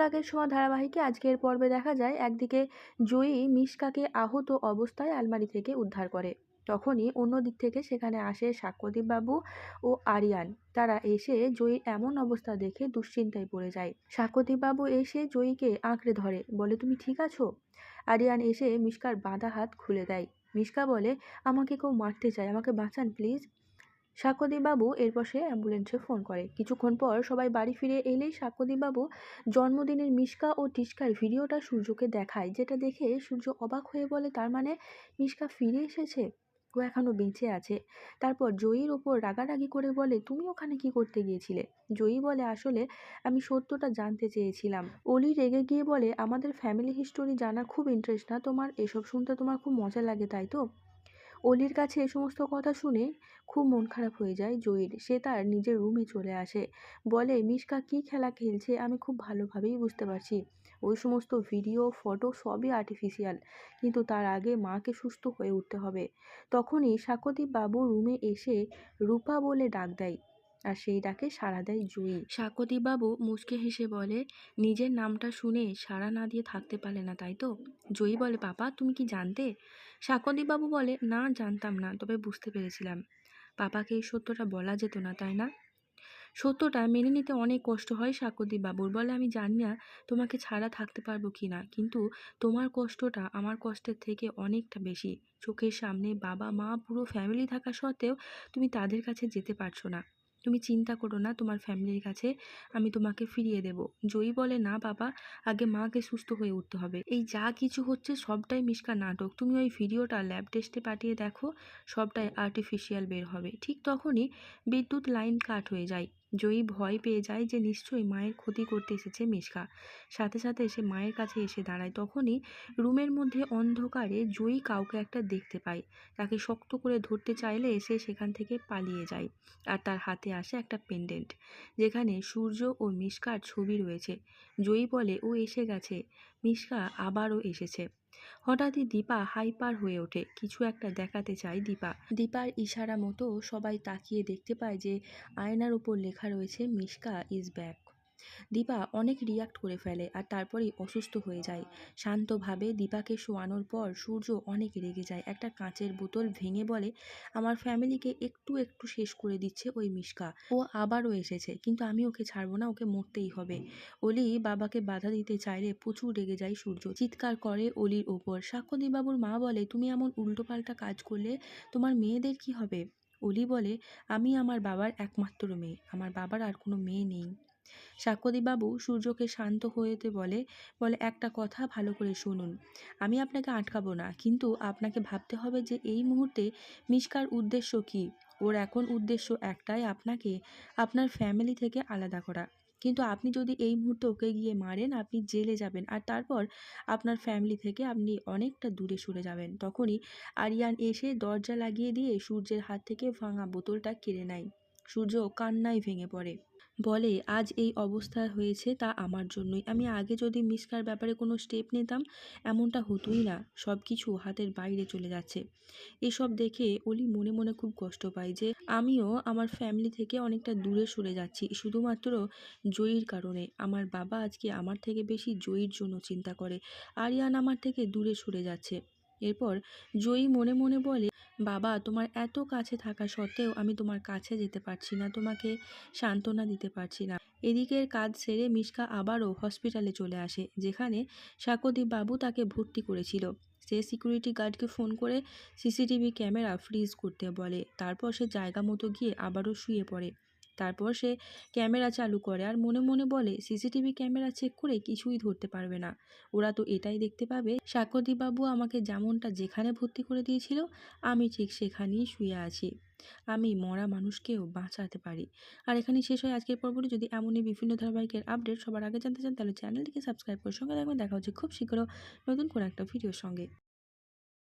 অনুরাগের ছোঁয়া ধারাবাহিকে আজকের পর্বে দেখা যায়, একদিকে জয়ী মিশকাকে আহত অবস্থায় আলমারি থেকে উদ্ধার করে। তখনই অন্য দিক থেকে সেখানে আসে বাবু ও আরিয়ান। তারা এসে জয়ীর এমন অবস্থা দেখে দুশ্চিন্তায় পড়ে যায়। বাবু এসে জয়ীকে আঁকড়ে ধরে, বলে, তুমি ঠিক আছো? আরিয়ান এসে মিশকার বাঁধা হাত খুলে দেয়। মিশকা বলে, আমাকে কেউ মারতে চায়, আমাকে বাঁচান, প্লিজ। সাক্ষ্যদীপবাবু এরপর সে অ্যাম্বুলেন্সে ফোন করে। কিছুক্ষণ পর সবাই বাড়ি ফিরে এলেই সাক্ষ্যদীপবাবু জন্মদিনের মিশকা ও টিস্কার ভিডিওটা সূর্যকে দেখায়, যেটা দেখে সূর্য অবাক হয়ে বলে, তার মানে মিশকা ফিরে এসেছে? ও এখনও বেঁচে আছে। তারপর জয়ীর ওপর রাগারাগি করে বলে, তুমি ওখানে কি করতে গিয়েছিলে? জয়ী বলে, আসলে আমি সত্যটা জানতে চেয়েছিলাম। অলি রেগে গিয়ে বলে, আমাদের ফ্যামিলি হিস্টোরি জানার খুব ইন্টারেস্ট না তোমার? এসব শুনতে তোমার খুব মজা লাগে, তাই তো? অলির কাছে এ সমস্ত কথা শুনে খুব মন খারাপ হয়ে যায় জয়ীর সে তার নিজের রুমে চলে আসে। বলে, মিশকা, কি খেলা খেলছে? আমি খুব ভালোভাবেই বুঝতে পারছি। ওই সমস্ত ভিডিও, ফটো সবই আর্টিফিশিয়াল কিন্তু তার আগে মাকে সুস্থ হয়ে উঠতে হবে। তখনই শাকদীপ বাবু রুমে এসে রূপা বলে ডাক দেয়। আর সেই ডাকে সাড়া দেয় জয়ী সাকদীপ বাবু মুচকে হেসে বলে, নিজের নামটা শুনে সাড়া না দিয়ে থাকতে পারলে না, তাই তো? জয়ী বলে পাপা তুমি কি জানতে? বাবু বলে, না, জানতাম না, তবে বুঝতে পেরেছিলাম। পাপাকে এই সত্যটা বলা যেত না, তাই না? সত্যটা মেনে নিতে অনেক কষ্ট হয় বাবুর বলে, আমি জানি না তোমাকে ছাড়া থাকতে পারব কি না, কিন্তু তোমার কষ্টটা আমার কষ্টের থেকে অনেকটা বেশি। চোখের সামনে বাবা মা পুরো ফ্যামিলি থাকা সত্ত্বেও তুমি তাদের কাছে যেতে পারছ না। তুমি চিন্তা করো না, তোমার ফ্যামিলির কাছে আমি তোমাকে ফিরিয়ে দেব। জয়ী বলে, না বাবা, আগে মাকে সুস্থ হয়ে উঠতে হবে। এই যা কিছু হচ্ছে সবটাই মিশকা নাটক। তুমি ওই ভিডিওটা ল্যাব টেস্টে পাঠিয়ে দেখো, সবটাই আর্টিফিশিয়াল বের হবে। ঠিক তখনই বিদ্যুৎ লাইন কাট হয়ে যায়। জয়ী ভয় পেয়ে যায় যে নিশ্চয়ই মায়ের ক্ষতি করতে এসেছে মিশকা। সাথে সাথে সে মায়ের কাছে এসে দাঁড়ায়। তখনই রুমের মধ্যে অন্ধকারে জয়ী কাউকে একটা দেখতে পায়। তাকে শক্ত করে ধরতে চাইলে সে সেখান থেকে পালিয়ে যায় আর তার হাতে আসে একটা পেন্ডেন্ট যেখানে সূর্য ও মিশকার ছবি রয়েছে। জয়ী বলে, ও এসে গেছে। মিশকা আবারও এসেছে। হঠাৎই দীপা হাইপার হয়ে ওঠে। কিছু একটা দেখাতে চায় দীপা। দীপার ইশারা মতো সবাই তাকিয়ে দেখতে পায় যে আয়নার উপর লেখা রয়েছে, মিশকা ইজ ব্যাক। দীপা অনেক রিয়াক্ট করে ফেলে আর তারপরেই অসুস্থ হয়ে যায়। শান্তভাবে দীপাকে শোয়ানোর পর সূর্য অনেক রেগে যায়। একটা কাঁচের বোতল ভেঙে বলে, আমার ফ্যামিলিকে একটু একটু শেষ করে দিচ্ছে ওই মিশকা। ও আবারও এসেছে, কিন্তু আমি ওকে ছাড়বো না, ওকে মরতেই হবে অলি বাবাকে বাধা দিতে চাইলে প্রচুর রেগে যায় সূর্য। চিৎকার করে অলির ওপর। সাক্ষ্যদীপবাবুর মা বলে, তুমি এমন উল্টোপাল্টা কাজ করলে তোমার মেয়েদের কি হবে অলি বলে, আমি আমার বাবার একমাত্র মেয়ে। আমার বাবার আর কোনো মেয়ে নেই। বাবু সূর্যকে শান্ত হয়েতে বলে বলে, একটা কথা ভালো করে শুনুন। আমি আপনাকে আটকাবো না, কিন্তু আপনাকে ভাবতে হবে যে এই মুহূর্তে মিশকার উদ্দেশ্য কি। ওর এখন উদ্দেশ্য একটাই, আপনাকে আপনার ফ্যামিলি থেকে আলাদা করা। কিন্তু আপনি যদি এই মুহূর্তে ওকে গিয়ে মারেন, আপনি জেলে যাবেন আর তারপর আপনার ফ্যামিলি থেকে আপনি অনেকটা দূরে সরে যাবেন। তখনই আরিয়ান এসে দরজা লাগিয়ে দিয়ে সূর্যের হাত থেকে ভাঙা বোতলটা কেড়ে নেয়। সূর্য কান্নায় ভেঙে পড়ে। বলে, আজ এই অবস্থা হয়েছে, তা আমার জন্যই। আমি আগে যদি মিসকার ব্যাপারে কোনো স্টেপ নিতাম, এমনটা হতোই না। সব কিছু হাতের বাইরে চলে যাচ্ছে। এসব দেখে অলি মনে মনে খুব কষ্ট পায় যে, আমিও আমার ফ্যামিলি থেকে অনেকটা দূরে সরে যাচ্ছি, শুধুমাত্র জয়ীর কারণে। আমার বাবা আজকে আমার থেকে বেশি জয়ীর জন্য চিন্তা করে। আরিয়ান আমার থেকে দূরে সরে যাচ্ছে। এরপর জয়ী মনে মনে বলে বাবা, তোমার এত কাছে থাকা সত্ত্বেও আমি তোমার কাছে যেতে পারছি না, তোমাকে সান্ত্বনা দিতে পারছি না। এদিকের কাজ সেরে মিশকা আবারও হসপিটালে চলে আসে, যেখানে বাবু তাকে ভর্তি করেছিল। সে সিকিউরিটি গার্ডকে ফোন করে সিসিটিভি ক্যামেরা ফ্রিজ করতে বলে, তারপর সে জায়গা মতো গিয়ে আবারও শুয়ে পড়ে। তারপর সে ক্যামেরা চালু করে আর মনে মনে বলে, সিসিটিভি ক্যামেরা চেক করে কিছুই ধরতে পারবে না। ওরা তো এটাই দেখতে পাবে। বাবু আমাকে যেমনটা যেখানে ভর্তি করে দিয়েছিল, আমি ঠিক সেখানেই শুয়ে আছি। আমি মরা মানুষকেও বাঁচাতে পারি। আর এখানে শেষ হয় আজকের পর্বটি। যদি এমনই বিভিন্ন ধারাবাহিকের আপডেট সবার আগে জানতে চান, তাহলে চ্যানেলটিকে সাবস্ক্রাইব করে সঙ্গে রাখবেন দেখা হচ্ছে খুব শীঘ্র নতুন কোনো একটা ভিডিওর সঙ্গে।